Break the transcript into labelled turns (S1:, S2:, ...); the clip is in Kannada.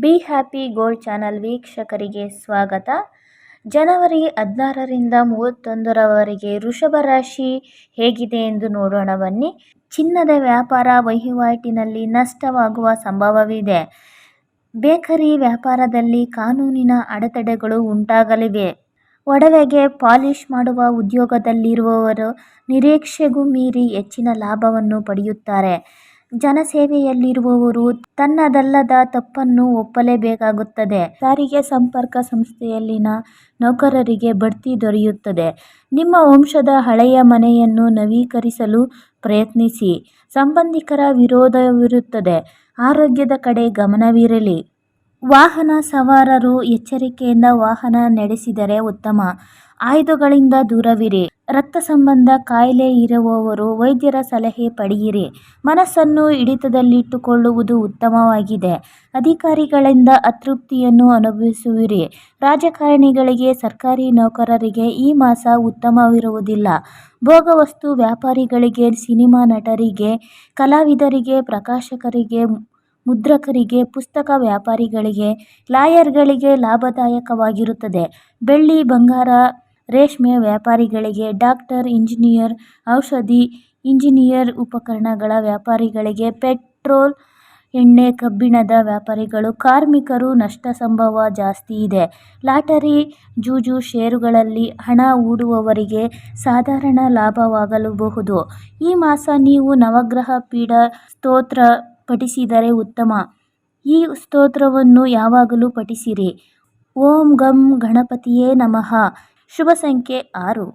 S1: ಬಿ ಹ್ಯಾಪಿ ಗೋಲ್ಡ್ ಚಾನಲ್ ವೀಕ್ಷಕರಿಗೆ ಸ್ವಾಗತ. ಜನವರಿ ಹದಿನಾರರಿಂದ ಮೂವತ್ತೊಂದರವರೆಗೆ ವೃಷಭ ರಾಶಿ ಹೇಗಿದೆ ಎಂದು ನೋಡೋಣ ಬನ್ನಿ. ಚಿನ್ನದ ವ್ಯಾಪಾರ ವಹಿವಾಟಿನಲ್ಲಿ ನಷ್ಟವಾಗುವ ಸಂಭವವಿದೆ. ಬೇಕರಿ ವ್ಯಾಪಾರದಲ್ಲಿ ಕಾನೂನಿನ ಅಡೆತಡೆಗಳು ಉಂಟಾಗಲಿವೆ. ಒಡವೆಗೆ ಪಾಲಿಶ್ ಮಾಡುವ ಉದ್ಯೋಗದಲ್ಲಿರುವವರು ನಿರೀಕ್ಷೆಗೂ ಮೀರಿ ಹೆಚ್ಚಿನ ಲಾಭವನ್ನು ಪಡೆಯುತ್ತಾರೆ. ಜನಸೇವೆಯಲ್ಲಿರುವವರು ತನ್ನದಲ್ಲದ ತಪ್ಪನ್ನು ಒಪ್ಪಲೇಬೇಕಾಗುತ್ತದೆ. ಸಾರಿಗೆ ಸಂಪರ್ಕ ಸಂಸ್ಥೆಯಲ್ಲಿನ ನೌಕರರಿಗೆ ಬಡ್ತಿ ದೊರೆಯುತ್ತದೆ. ನಿಮ್ಮ ವಂಶದ ಹಳೆಯ ಮನೆಯನ್ನು ನವೀಕರಿಸಲು ಪ್ರಯತ್ನಿಸಿ. ಸಂಬಂಧಿಕರ ವಿರೋಧವಿರುತ್ತದೆ. ಆರೋಗ್ಯದ ಕಡೆ ಗಮನವಿರಲಿ. ವಾಹನ ಸವಾರರು ಎಚ್ಚರಿಕೆಯಿಂದ ವಾಹನ ನಡೆಸಿದರೆ ಉತ್ತಮ. ಆಯುಧಗಳಿಂದ ದೂರವಿರಿ. ರಕ್ತ ಸಂಬಂಧ ಕಾಯಿಲೆ ಇರುವವರು ವೈದ್ಯರ ಸಲಹೆ ಪಡೆಯಿರಿ. ಮನಸ್ಸನ್ನು ಹಿಡಿತದಲ್ಲಿಟ್ಟುಕೊಳ್ಳುವುದು ಉತ್ತಮವಾಗಿದೆ. ಅಧಿಕಾರಿಗಳಿಂದ ಅತೃಪ್ತಿಯನ್ನು ಅನುಭವಿಸುವಿರಿ. ರಾಜಕಾರಣಿಗಳಿಗೆ, ಸರ್ಕಾರಿ ನೌಕರರಿಗೆ ಈ ಮಾಸ ಉತ್ತಮವಿರುವುದಿಲ್ಲ. ಭೋಗವಸ್ತು ವ್ಯಾಪಾರಿಗಳಿಗೆ, ಸಿನಿಮಾ ನಟರಿಗೆ, ಕಲಾವಿದರಿಗೆ, ಪ್ರಕಾಶಕರಿಗೆ, ಮುದ್ರಕರಿಗೆ, ಪುಸ್ತಕ ವ್ಯಾಪಾರಿಗಳಿಗೆ, ಲಾಯರ್ಗಳಿಗೆ ಲಾಭದಾಯಕವಾಗಿರುತ್ತದೆ. ಬೆಳ್ಳಿ ಬಂಗಾರ ರೇಷ್ಮೆ ವ್ಯಾಪಾರಿಗಳಿಗೆ ಡಾಕ್ಟರ್, ಇಂಜಿನಿಯರ್, ಔಷಧಿ, ಇಂಜಿನಿಯರ್ ಉಪಕರಣಗಳ ವ್ಯಾಪಾರಿಗಳಿಗೆ ಪೆಟ್ರೋಲ್, ಎಣ್ಣೆ, ಕಬ್ಬಿಣದ ವ್ಯಾಪಾರಿಗಳು, ಕಾರ್ಮಿಕರು ನಷ್ಟ ಸಂಭವ ಜಾಸ್ತಿ ಇದೆ. ಲಾಟರಿ, ಜೂಜು ಷೇರುಗಳಲ್ಲಿ ಹಣ ಹೂಡುವವರಿಗೆ ಸಾಧಾರಣ ಲಾಭವಾಗಲೂಬಹುದು. ಈ ಮಾಸ ನೀವು ನವಗ್ರಹ ಪೀಡ ಸ್ತೋತ್ರ ಪಠಿಸಿದರೆ ಉತ್ತಮ. ಈ ಸ್ತೋತ್ರವನ್ನು ಯಾವಾಗಲೂ ಪಠಿಸಿರಿ. ಓಂ ಗಂ ಗಣಪತಿಯೇ ನಮಃ. ಶುಭ ಸಂಖ್ಯೆ ಆರು.